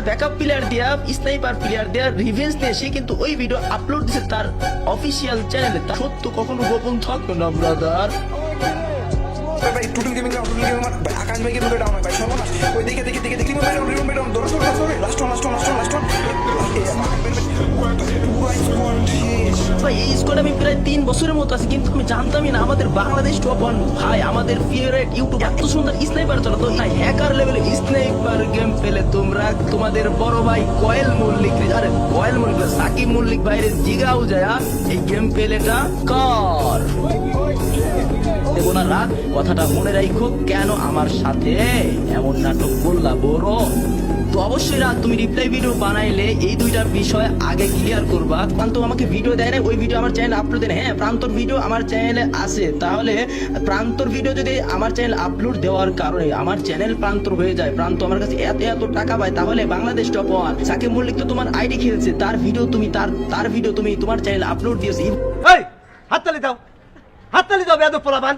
Backup player দেয়া sniper player দেয়া revenge নিয়ে সে কিন্তু ওই ভিডিও আপলোড দিছে তার অফিসিয়াল চ্যানেলে সত্য কখনো গোপন থাকবে না ব্রাদার ভাই ভাই টুটুল গেমিং ভাই আকাশ ভাইকে তুলে ডাউন ভাই সর্বনাশ ওই দেখে দেখে দেখে দেখলি ভাই বছরের মতো আছে, কিন্তু আমি জানতামই না আমাদের বাংলাদেশ টপ ওয়ান ভাই, আমাদের ফেভারিট ইউটিউব এত সুন্দর স্নাইপার চলো তো তাই হ্যাকার লেভেলে স্নাইপার গেম পেলে তোমরা, তোমাদের বড় ভাই কয়েল মল্লিক আরে, কয়েল মল্লিক সাকিব মল্লিক ভাইরে জিগাও যায় এই গেম পেলেটা কর। দেবো না রাত কথাটা মনে রাখো কেন আমার সাথে? এমন নাটক করলা বড়। তো অবশ্যই রাত তুমি রিপ্লাই ভিডিও বানাইলে এই দুইটা বিষয় আগে ক্লিয়ার করবা। প্রান্ত আমাকে ভিডিও দেয় না ওই ভিডিও আমার চ্যানেলে আপলোড দেয় হ্যাঁ প্রান্তর ভিডিও আমার চ্যানেলে আছে। তাহলে প্রান্তর ভিডিও যদি আমার চ্যানেল আপলোড দেওয়ার কারণে আমার চ্যানেল প্রান্তর হয়ে যায়, প্রান্ত আমার কাছে এত এত টাকা পায়, তাহলে বাংলাদেশ টপ ওয়ান সাকিব মল্লিক তো তোমার আইডি খেলছে, তার ভিডিও তুমি, তার তার ভিডিও তুমি তোমার চ্যানেল আপলোড দিয়েছি। হাততালি দাও। হাততালি দাও বেয়াদব পোলাপান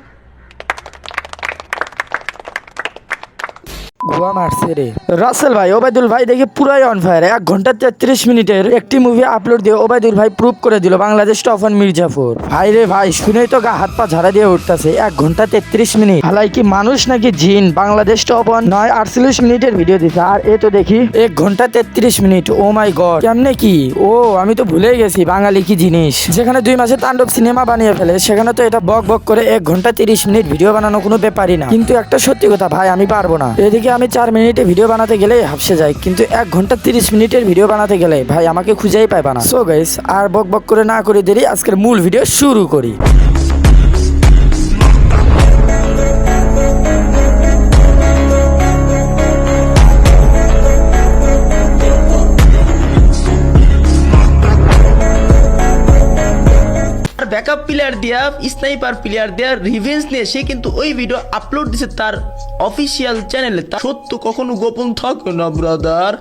গোয়া মারছে রে। রাসেল ভাই ওবায়দুল ভাই দেখি পুরাই অন ফায়ার এক ঘণ্টা তেত্রিশ মিনিটের একটি মুভি আপলোড দিয়ে ওবায়দুল ভাই প্রুভ করে দিল বাংলাদেশ টফান মির্জাফর ভাই রে ভাই শুনেই তো গা হাত পা ঝাড়া দিয়ে উঠতেছে। এক ঘণ্টা তেত্রিশ মিনিট। হালাই কি মানুষ নাকি জিন? বাংলাদেশ টফান নয় আটচল্লিশ মিনিটের ভিডিও দিছে। আর এ তো দেখি। এক ঘণ্টা তেত্রিশ মিনিট। ও মাই গড কেমনে কি? ও আমি তো ভুলেই গেছি। বাঙালি কি জিনিস? যেখানে দুই মাসে তাণ্ডব সিনেমা বানিয়ে ফেলে সেখানে তো এটা বক বক করে এক ঘণ্টা তিরিশ মিনিট ভিডিও বানানো কোনো ব্যাপারই না। কিন্তু একটা সত্যি কথা ভাই আমি পারব না। এদিকে আমি চার মিনিটে ভিডিও বানাতে গেলে হাফসে যাই কিন্তু এক ঘণ্টা তিরিশ মিনিটের ভিডিও বানাতে গেলে ভাই আমাকে খুঁজেই পাইবা না। সো গাইস আর বক বক করে না করে দেরি, আজকের মূল ভিডিও শুরু করি। ব্যাকআপ প্লেয়ার দিয়া স্নাইপার প্লেয়ার দেয়া রিভেঞ্জ নিয়ে সে কিন্তু ওই ভিডিও আপলোড দিছে তার অফিসিয়াল চ্যানেলে সত্য কখনো গোপন থাকে না ব্রাদার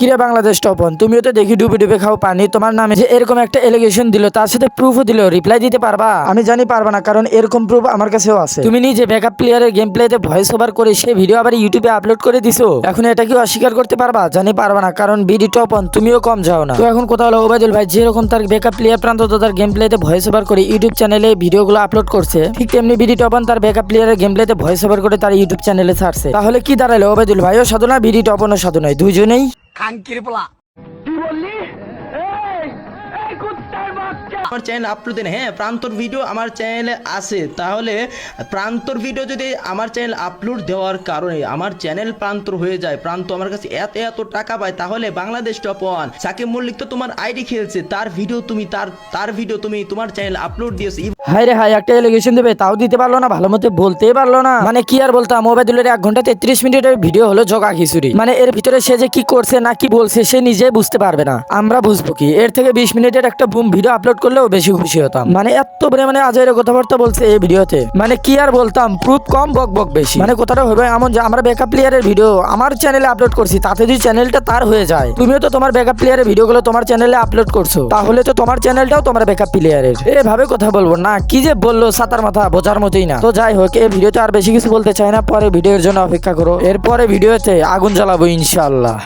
কিরে বাংলাদেশ টপন তুমিও তো দেখি ডুবে ডুবে খাও পানি। তোমার নামে যে এরকম একটা এলিগেশন দিল তার সাথে প্রুফও দিল। রিপ্লাই দিতে পারবা? আমি জানি পারবা না কারণ এরকম প্রুফ আমার কাছেও আছে। তুমি নিজে ব্যাকআপ প্লেয়ারের গেম প্লেতে ভয়েস ওভার করে সে ভিডিও আবার ইউটিউবে আপলোড করে দিছো? এখন এটা কি অস্বীকার করতে পারবা? জানি পারবা না কারণ বিডি টপন তুমিও কম যাও না। তো এখন কোথাও হলো ওবায়দুল ভাই যেরকম তার ব্যাকআপ প্লেয়ার প্রান্ত তার গেম প্লেতে ভয়েস ওভার করে ইউটিউব চ্যানেলে ভিডিওগুলো আপলোড করছে ঠিক তেমনি বিডি টপন তার ব্যাকআপ প্লেয়ারের গেম প্লেতে ভয়েস ওভার করে তার ইউটিউব চ্যানেলে ছাড়ছে। তাহলে কি দাঁড়াল ওবায়দুল ভাইও সাধু না বিডি টপনও সাধু নয়? আমার চ্যানেল আপলোড দেন। হ্যাঁ প্রান্তর ভিডিও আমার চ্যানেলে আছে। তাহলে প্রান্তর ভিডিও যদি আমার চ্যানেল আপলোড দেওয়ার কারণে আমার চ্যানেল প্রান্তর হয়ে যায় প্রান্ত আমার কাছে এত এত টাকা পায় তাহলে বাংলাদেশ টপ ওয়ান সাকিব মল্লিক তো তোমার আইডি খেলছে তার ভিডিও তুমি তার তার ভিডিও তুমি তোমার চ্যানেল আপলোড দিয়েছ। হাই রে হাই একটা এলিগেশন দেবে, তাও দিতে পারল না, ভালো মতো বলতেই পারল না। মানে কি আর বলতাম, ওবায়দুলের এক ঘণ্টা তেত্রিশ মিনিটের ভিডিও হলো জগা খিচুড়ি। মানে এর ভিতরে সে যে কি করছে, না কি বলছে, সে নিজে বুঝতে পারবে না। আমরা বুঝব কি, এর থেকে বিশ মিনিটের একটা বুম ভিডিও আপলোড করলেও বেশি খুশি হতাম। মানে এত পরিমাণে আজের কথাবার্তা বলছে এই ভিডিওতে মানে কি আর বলতাম প্রুফ কম, বক বক বেশি। মানে কথাটা হবে এমন যে, আমরা ব্যাকআপ প্লেয়ারের ভিডিও আমার চ্যানেলে আপলোড করছি, তাতে যদি চ্যানেলটা তার হয়ে যায়, তুমিও তো তোমার ব্যাকআপ প্লেয়ারের ভিডিওগুলো তোমার চ্যানেলে আপলোড করছ, তাহলে তো তোমার চ্যানেলটাও তোমার ব্যাকআপ প্লেয়ারের এভাবে কথা বলব না কি যে বলল সাতার মাথা বোঝার মতোই না। তো যাই হোক, এই ভিডিওতে আর বেশি কিছু বলতে চাই না, পরে ভিডিওর জন্য অপেক্ষা করো। এরপরে ভিডিওতে আগুন জ্বালাবো ইনশাআল্লাহ।